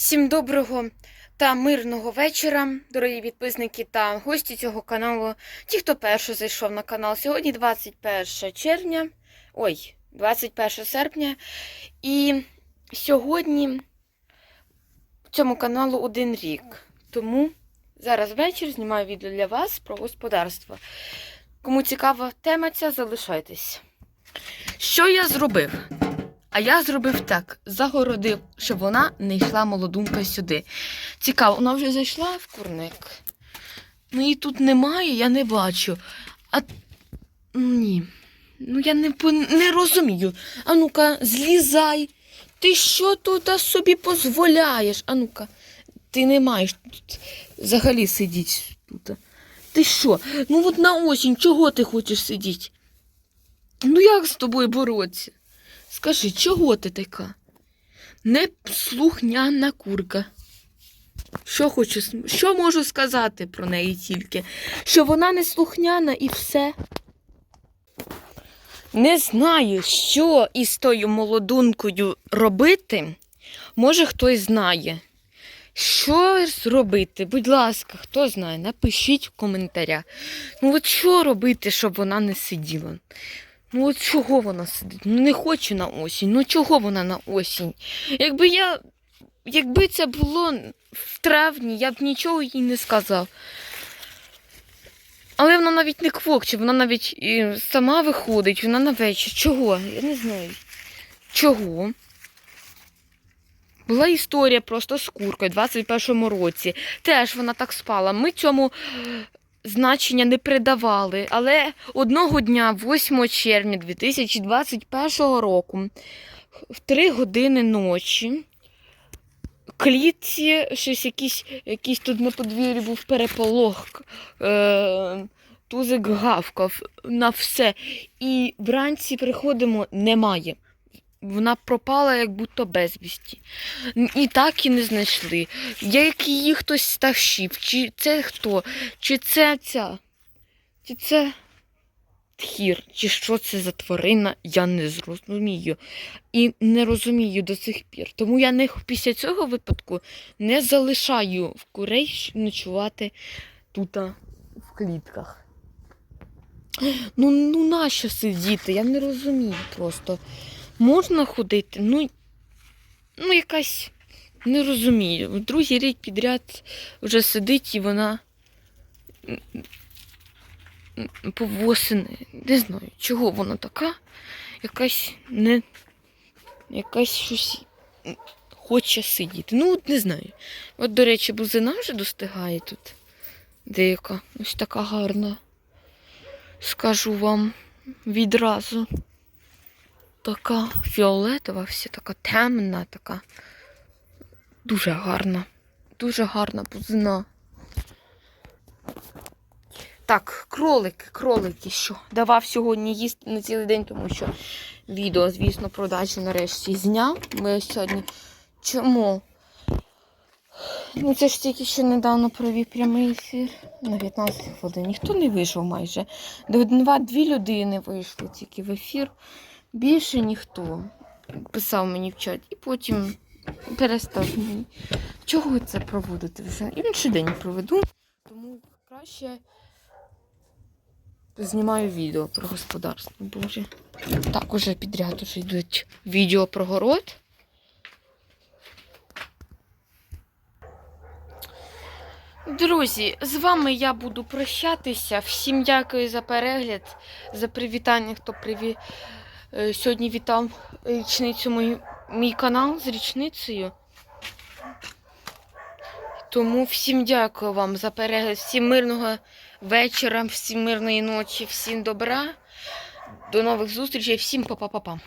Всім доброго та мирного вечора, дорогі підписники та гості цього каналу. Ті, хто перше зайшов на канал. Сьогодні 21 червня, ой, 21 серпня. І сьогодні цьому каналу один рік. Тому зараз вечір знімаю відео для вас про господарство. Кому цікава тема ця, залишайтесь. Що я зробив? А я зробив так: загородив, щоб вона не йшла молодунка сюди. Цікаво, вона вже зайшла в курник. Ну її тут немає, я не бачу. А ні. Ну я не, не розумію. А ну-ка, злізай. Ти що тут собі дозволяєш? А ну-ка, ти не маєш тут взагалі сидіти тут. Ти що? Ну от на осінь, чого ти хочеш сидіти? Ну як з тобою боротися? Скажи, чого ти така? Неслухняна курка. Що хочу, що можу сказати про неї тільки? Що вона неслухняна і все. Не знаю, що із тою молодункою робити. Може, хтось знає. Що зробити? Будь ласка, хто знає, напишіть в коментарях. Ну от що робити, щоб вона не сиділа? Ну от чого вона сидить? Ну не хочу на осінь. Ну чого вона на осінь? Якби я. Якби це було в травні, я б нічого їй не сказав. Але вона навіть не квокче, вона навіть і сама виходить, вона на вечір. Чого? Я не знаю. Чого? Була історія просто з куркою в 21-му році. Теж вона так спала. Ми цьому значення не придавали. Але одного дня, 8 червня 2021 року, в 3 години ночі, клітці щось якийсь, якийсь тут на подвір'ї був переполох. Е- Тузик гавкав на все. І вранці приходимо, немає. Вона пропала, як будто безвісті. І так і не знайшли. Як її хтось стащив, чи це хто? Чи це ця? Чи це тхір? Чи що це за тварина? Я не зрозумію. І не розумію до сих пір. Тому я не після цього випадку не залишаю в курей ночувати тут в клітках. Ну, ну нащо сидіти? Я не розумію просто. Можна ходити? Ну, ну якась не розумію. Другий рік підряд вже сидить і вона м. Не знаю, чого вона така. Якась не. Якась щось хоче сидіти. Ну, от не знаю. От, до речі, бузина вже достигає тут. Деяка. Ось така гарна. Скажу вам відразу. Така фіолетова, вся така темна, така. Дуже гарна. Дуже гарна бузина. Так, кролики, кролики, що? Давав сьогодні їсти на цілий день, тому що відео, звісно, про дачу нарешті зняв. Ми сьогодні. Чому? Ну, це ж тільки що недавно провів прямий ефір на 15 хвилин. Ніхто не вийшов майже. Два, дві людини вийшли тільки в ефір. Більше ніхто писав мені в чат. І потім перестав мені. Чого це проводити вже? Інший день проведу. Тому краще знімаю відео про господарство. Боже. Так, уже підряд уже йдуть відео про город. Друзі, з вами я буду прощатися. Всім дякую за перегляд, за привітання, хто приві... е, сьогодні вітав річницю мій, мій канал з річницею. Тому всім дякую вам за перегляд, всім мирного вечора, всім мирної ночі, всім добра. До нових зустрічей, всім па-па-па-па.